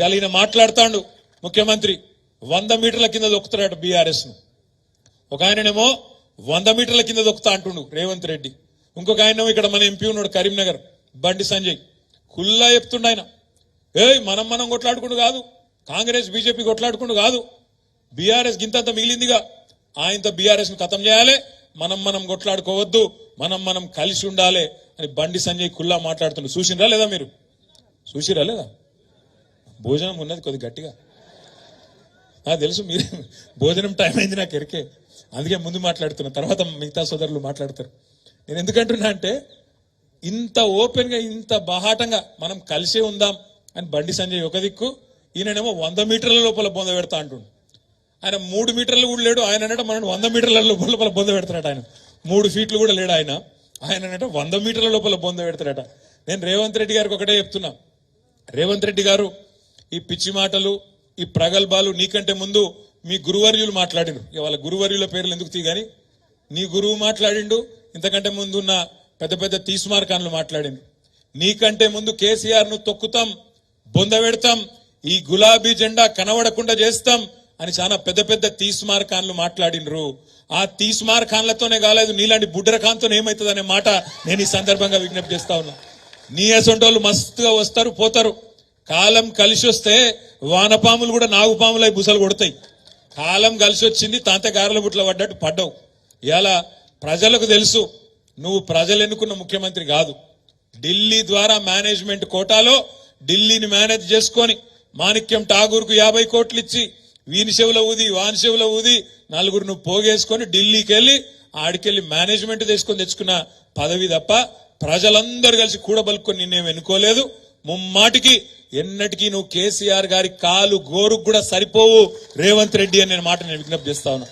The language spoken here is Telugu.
ఇవాళ ఈయన మాట్లాడుతాడు ముఖ్యమంత్రి. వంద మీటర్ల కింద దొక్కుతాడట బీఆర్ఎస్ను ఒక ఆయననేమో వంద మీటర్ల కింద దొక్కుతా అంటుండు రేవంత్ రెడ్డి. ఇంకొక ఆయన ఇక్కడ మన ఎంపీ ఉన్నాడు కరీంనగర్ బండి సంజయ్. కుల్లా చెప్తుండు ఆయన. ఏయ్ మనం మనం కొట్లాడుకుంటూ కాదు. కాంగ్రెస్ బీజేపీ కొట్లాడుకుంటూ కాదు. బీఆర్ఎస్ గింతంత మిగిలిందిగా. ఆయనతో బీఆర్ఎస్ను ఖతం చేయాలి. మనం మనం కొట్లాడుకోవద్దు. మనం మనం కలిసి ఉండాలి అని బండి సంజయ్ కుల్లా మాట్లాడుతున్నాడు చూసిండ్రా లేదా మీరు? చూసిరా లేదా? భోజనం ఉన్నది కొద్ది గట్టిగా. నాకు తెలుసు మీరు భోజనం టైం అయింది నాకు ఎరికే. అందుకే ముందు మాట్లాడుతున్నా తర్వాత మిగతా సోదరులు మాట్లాడతారు. నేను ఎందుకంటున్నా అంటే ఇంత ఓపెన్గా ఇంత బాహాటంగా మనం కలిసే ఉందాం అని బండి సంజయ్ ఒక దిక్కు ఈయననేమో వంద మీటర్ల లోపల బొంద పెడతా అంటుండు. ఆయన మూడు మీటర్లు కూడా లేడు ఆయన అనట మనం వంద మీటర్ల లోపల బొంద పెడతాడట ఆయన. మూడు ఫీట్లు కూడా లేడు ఆయన. ఆయన అనట వంద మీటర్ల లోపల బొంద పెడతాడట. నేను రేవంత్ రెడ్డి గారికి ఒకటే చెప్తున్నా. రేవంత్ రెడ్డి గారు ఈ పిచ్చి మాటలు ఈ ప్రగల్భాలు నీకంటే ముందు మీ గురువర్యులు మాట్లాడిండు ఇవాళ గురువర్యుల పేర్లు ఎందుకు తీగాని నీ గురువు మాట్లాడిండు ఇంతకంటే ముందు ఉన్న పెద్ద పెద్ద తీస్మార్కాన్లు మాట్లాడిండు. నీకంటే ముందు కేసీఆర్ను తొక్కుతాం బొందబెడతాం ఈ గులాబీ జెండా కనబడకుండా చేస్తాం అని చాలా పెద్ద పెద్ద తీస్మార్ ఖాన్లు మాట్లాడినరు ఆ తీస్మార్ ఖాన్లతోనే కాలేదు నీలాంటి బుడ్డర ఖాన్తో ఏమవుతుంది అనే మాట నేను ఈ సందర్భంగా విజ్ఞప్తి చేస్తా ఉన్నా. నీ అసంటోళ్ళు మస్తుగా వస్తారు పోతారు. కాలం కలిసి వస్తే వానపాములు కూడా నాగుపాములై బుసలు కొడతాయి. కాలం కలిసి వచ్చింది తాంతగారుల బుట్ల పడ్డట్టు పడ్డావు. ఇలా ప్రజలకు తెలుసు నువ్వు ప్రజలు ఎన్నుకున్న ముఖ్యమంత్రి కాదు. ఢిల్లీ ద్వారా మేనేజ్మెంట్ కోటాలో ఢిల్లీని మేనేజ్ చేసుకొని మాణిక్యం ఠాగూర్కు యాభై కోట్లు ఇచ్చి వీని చెవుల ఊది వాని చెవుల ఊది నలుగురు నువ్వు పోగేసుకొని ఢిల్లీకి వెళ్ళి ఆడికెళ్ళి మేనేజ్మెంట్ తీసుకొని తెచ్చుకున్న పదవి తప్ప ప్రజలందరూ కలిసి కూడబలుకొని నిన్నేం ఎన్నుకోలేదు. ముమ్మాటికి ఎన్నటికీ నువ్వు కేసీఆర్ గారి కాలు గోరుకు కూడా సరిపోవు. రేవంత్ రెడ్డి అని నేను మాట నేను విజ్ఞప్తి చేస్తా ఉన్నా.